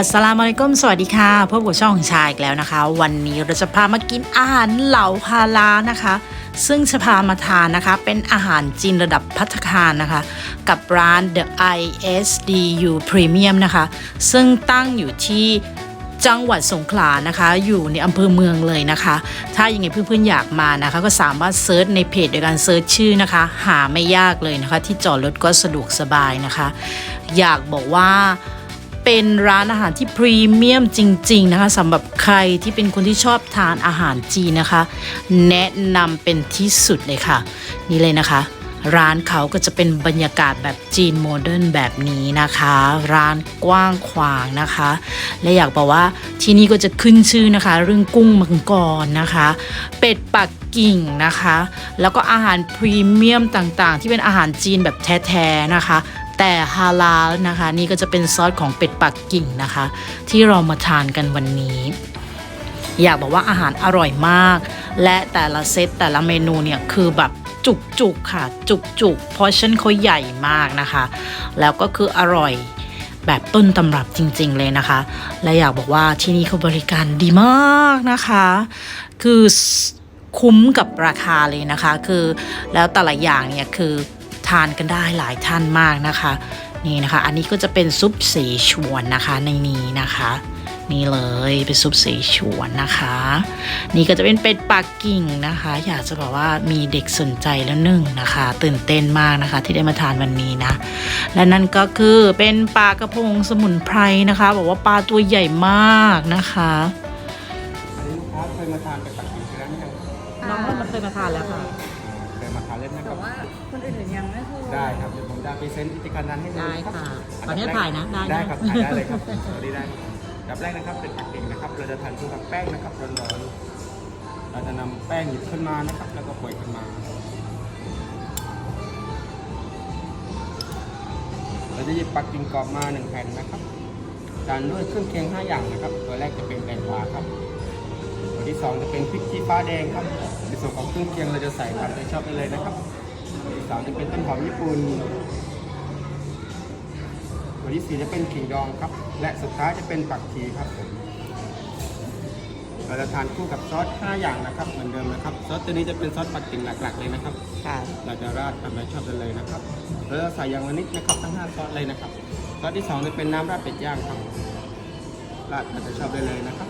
อัสสลามอะลัยกุมสวัสดีค่ะพบกับช่องของชายอีกแล้วนะคะ วันนี้เราจะพามากินอาหารเหล่าฮาลานะคะ ซึ่งจะพามาทานนะคะ เป็นอาหารจีนระดับพัตตาคารนะคะ กับร้าน The ISDU Premium นะคะ ซึ่งตั้งอยู่ที่จังหวัดสงขลานะคะ อยู่ในอำเภอเมืองเลยนะคะ ถ้ายังไงเพื่อนๆอยากมานะคะ ก็สามารถเซิร์ชในเพจโดยการเซิร์ชชื่อนะคะ หาไม่ยากเลยนะคะ ที่จอดรถก็สะดวกสบายนะคะ อยากบอกว่า เป็นร้านอาหารที่พรีเมียมจริง ๆ นะคะสำหรับใครที่เป็นคนที่ชอบทานอาหารจีนนะคะ แนะนำเป็นที่สุดเลยค่ะ นี่เลยนะคะ ร้านเขาก็จะเป็นบรรยากาศแบบจีนโมเดิร์นแบบนี้นะคะ ร้านกว้างขวางนะคะ และอยากบอกว่าที่นี่ก็จะขึ้นชื่อนะคะ เรื่องกุ้งมังกรนะคะ เป็ดปักกิ่งนะคะ แล้วก็อาหารพรีเมียมต่างๆ ที่เป็นอาหารจีนแบบแท้ๆนะคะ แต่ฮาลาลนะคะ นี่ก็จะเป็นซอสของเป็ดปักกิ่งนะคะ ที่เรามาทานกันวันนี้ อยากบอกว่าอาหารอร่อยมาก และแต่ละเซตแต่ละเมนูเนี่ยคือแบบจุกๆค่ะ จุกๆเพราะฉันเขาใหญ่มากนะคะ แล้วก็คืออร่อยแบบต้นตำรับจริง ๆ เลยนะคะ และอยากบอกว่าที่นี่เขาบริการดีมากนะคะ คือคุ้มกับราคาเลยนะคะ คือแล้วแต่ละอย่างเนี่ยคือ ทานกันได้หลายท่านมากนะคะ นี่นะคะ อันนี้ก็จะเป็นซุปเสฉวนนะคะในนี้นะคะนี่เลยเป็นซุปเสฉวนนะคะ นี่ก็จะเป็นเป็ดปักกิ่งนะคะ อยากจะบอกว่ามีเด็กสนใจแล้วหนึ่งนะคะ ตื่นเต้นมากนะคะ ที่ได้มาทานวันนี้นะ และนั่นก็คือเป็นปลากระพงสมุนไพรนะคะ บอกว่าปลาตัวใหญ่มากนะคะอันนี้ลูกค้าเคยมาทานเป็ดปักกิ่งที่ร้านนี้ยังน้องว่ามันเคยมาทานแล้วค่ะ แต่รับว่าคนอื่นยังไม่เคยได้ครับเดี๋ยวผมจะพรีเซนต์วิธีการนั้นให้ดูได้รับค่ะอัตอนนี้ถ่ายนะได้นะได้ครับถ่ายได้เลยครับสวัสดีได้ครับแบบแรกนะครับเป็นปักกิ่งนะครับ เราจะทานคู่กับแป้งนะครับร้อนๆเราจะนำแป้งหยิบขึ้นมานะครับ แล้วก็ปล่อยขึ้นมา เราจะหยิบปักกิ่งกรอบมาหนึ่งแผ่นนะครับตามด้วยเครื่องเคียงห้าอย่างนะครับ ตัวแรกจะเป็นแตงกวาครับตัวที่สองจะเป็นพริกชี้ฟ้าแดงครับในส่วนของเครื่องเคียงเราจะใส่ตามใจชอบได้เลยนะครับตัว ที่สามจะเป็นต้นหอมญี่ปุ่นตัวที่สี่จะเป็นขิงดองครับ และสุดท้ายจะเป็นปักชีครับผมเราจะทานคู่กับซอส 5 อย่างนะครับ เหมือนเดิมนะครับ ซอสตัวนี้จะเป็นซอสปักกิ่งหลักๆเลยนะครับ ค่ะ เราจะราดตามใจชอบได้เลยนะครับแล้วเราใส่อย่างละนิดนะครับทั้ง 5 ซอสเลยนะครับ ซอสที่สองจะเป็นน้ำราดเป็ดย่างครับ ราดตามใจชอบได้เลยนะครับ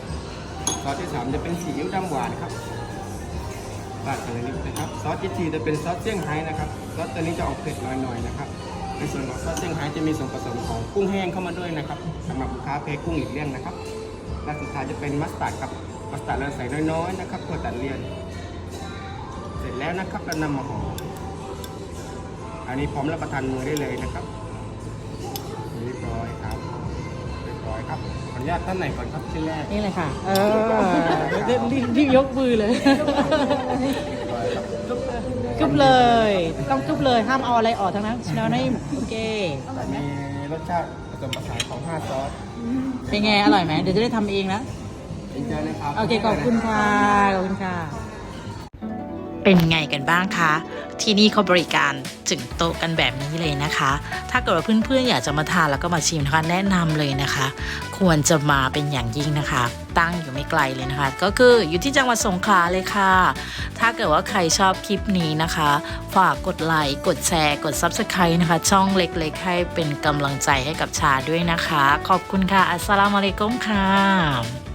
ซอสที่สามจะเป็นซีอิ๊วดำหวานครับ ราดกันเลยนิดนะครับซอสที่ทีจะเป็นซอสเซี่ยงไฮ้นะครับซอสตัวนี้จะออกเผ็ดหน่อยๆนะครับในส่วนของซอสเซี่ยงไฮ้จะมีส่วนผสมของกุ้งแห้งเข้ามาด้วยนะครับสำหรับลูกค้าเพกุ้งหลีกเลี่ยงนะครับและสุดท้ายจะเป็นมัสตาร์ดครับมัสตาร์ดเราใส่น้อยๆนะครับเพื่อตัดเลี่ยน เสร็จแล้วนะครับเรานำมาห่ออันนี้พร้อมรับประทานมือได้เลยนะครับเรียบร้อยครับ รียบร้อยครับขออนุญาตท่านไหนก่อนครับชิ้นแรกนี่เลยค่ะ เออรีบรีบยกมือเลยกึบเลย ต้องกึบเลยห้ามเอาอะไรออกทั้งนั้นชนะนี่โอเคมีรสชาติผสมผสานของ5ซอสเป็นไงอร่อยไหมเดี๋ยวจะได้ทำเองนะเอ็นจอยเลยครับโอเคขอบคุณค่ะขอบคุณค่ะ เป็นไงกันบ้างคะ ที่นี่เขาบริการถึงโต๊ะกันแบบนี้เลยนะคะ ถ้าเกิดว่าเพื่อนๆอยากจะมาทานแล้วก็มาชิมนะคะแนะนำเลยนะคะ ควรจะมาเป็นอย่างยิ่งนะคะ ตั้งอยู่ไม่ไกลเลยนะคะ ก็คืออยู่ที่จังหวัดสงขลาเลยค่ะ ถ้าเกิดว่าใครชอบคลิปนี้นะคะ ฝากกดไลค์กดแชร์ กด Subscribe นะคะ ช่องเล็กๆให้เป็นกำลังใจให้กับชาด้วยนะคะ ขอบคุณค่ะอัสสลามุอะลัยกุมค่ะ